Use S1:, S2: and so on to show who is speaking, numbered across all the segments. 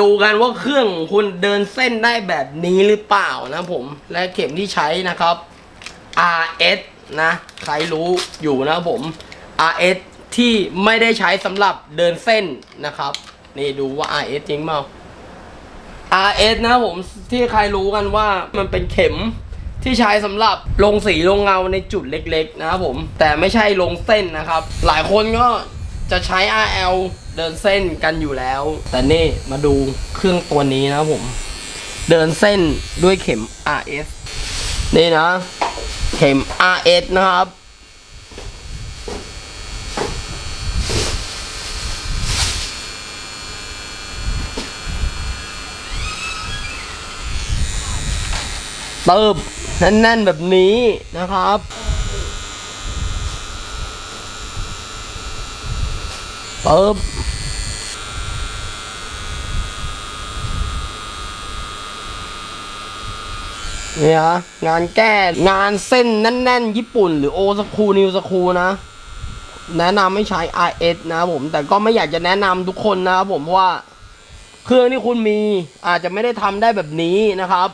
S1: ดูกันว่าเครื่องของคุณเดินเส้นได้แบบนี้หรือเปล่านะผมและเข็มที่ใช้นะครับ RS นะ ใครรู้อยู่นะผม RS ที่ไม่ได้ใช้สำหรับเดินเส้นนะครับ นี่ดูว่า RS จริงเปล่า RS นะผมที่ใครรู้กันว่ามันเป็นเข็มที่ใช้สำหรับลงสีลงเงาในจุดเล็ก ๆ นะครับผม แต่ไม่ใช่ลงเส้นนะครับ หลายคนก็ จะใช้ RL เดินเส้นกันอยู่แล้ว แต่นี่มาดูเครื่องตัวนี้นะครับผม เดินเส้นด้วยเข็ม RS นี่นะ เข็ม RS นะครับเติบแน่นๆแบบนี้นะครับ เติบเนี่ยฮะงานแก้งานเส้นแน่นๆ ญี่ปุ่น หรือโอสคูนิวสคูนะ แนะนำไม่ใช้ RS นะผม แต่ก็ไม่อยากจะแนะนำทุกคนนะครับผมว่า เครื่องที่คุณมีอาจจะไม่ได้ทำได้แบบนี้นะครับ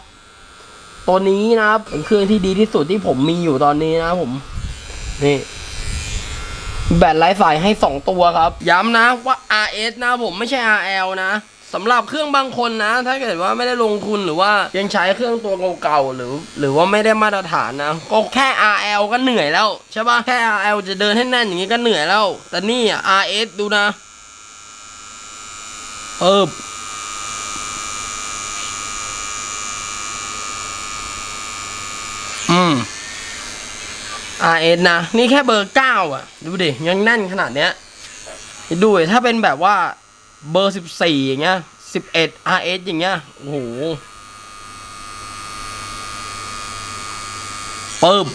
S1: ตัวนี้นะครับเป็นเครื่องที่ดีที่สุดที่ผมมีอยู่ตอนนี้นะผม นี่ แบตไร้สายให้สองตัวครับ ย้ำนะว่า RS นะผมไม่ใช่ RL นะสำหรับเครื่องบางคนนะ ถ้าเกิดว่าไม่ได้ลงทุนหรือว่ายังใช้เครื่องตัวเก่าๆหรือ หรือว่าไม่ได้มาตรฐานนะ ก็แค่ RL ก็เหนื่อยแล้วใช่ปะแค่ RL จะเดินให้แน่นอย่างนี้ก็เหนื่อยแล้ว แต่นี่อะ RS ดูนะเอออืม RS นะ นี่แค่เบอร์เก้าอะ ดูดิ ยังแน่นขนาดเนี้ย ดูดิถ้าเป็นแบบว่าเบอร์สิบสี่อย่างเงี้ยสิบเอ็ด RS อย่างเงี้ย โอ้โหปึ๊บ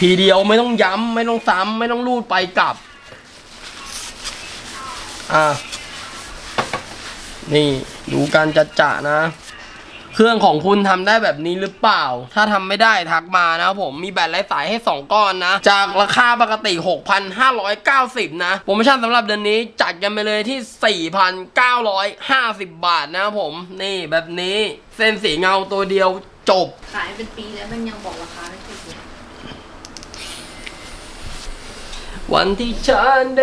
S1: ทีเดียวไม่ต้องย้ำ ไม่ต้องซ้ำ ไม่ต้องรูดไปกลับ อะนี่ ดูการจัดจ่านะ เครื่องของคุณทำได้แบบนี้หรือเปล่า ถ้าทำไม่ได้ทักมานะครับผมมีแบตไร้สายให้ 2 ก้อนนะ จากราคาปกติ 6,590 นะโปรโมชั่นสำหรับเดือนนี้จัดกันไปเลยที่ 4,950 บาทนะครับผม นี่แบบนี้เส้นสีเงาตัวเดียวจบ
S2: ขายเป็นปีแล้วมันยังบอกราคาไม่ถูกเลย
S1: วันที่ฉันได้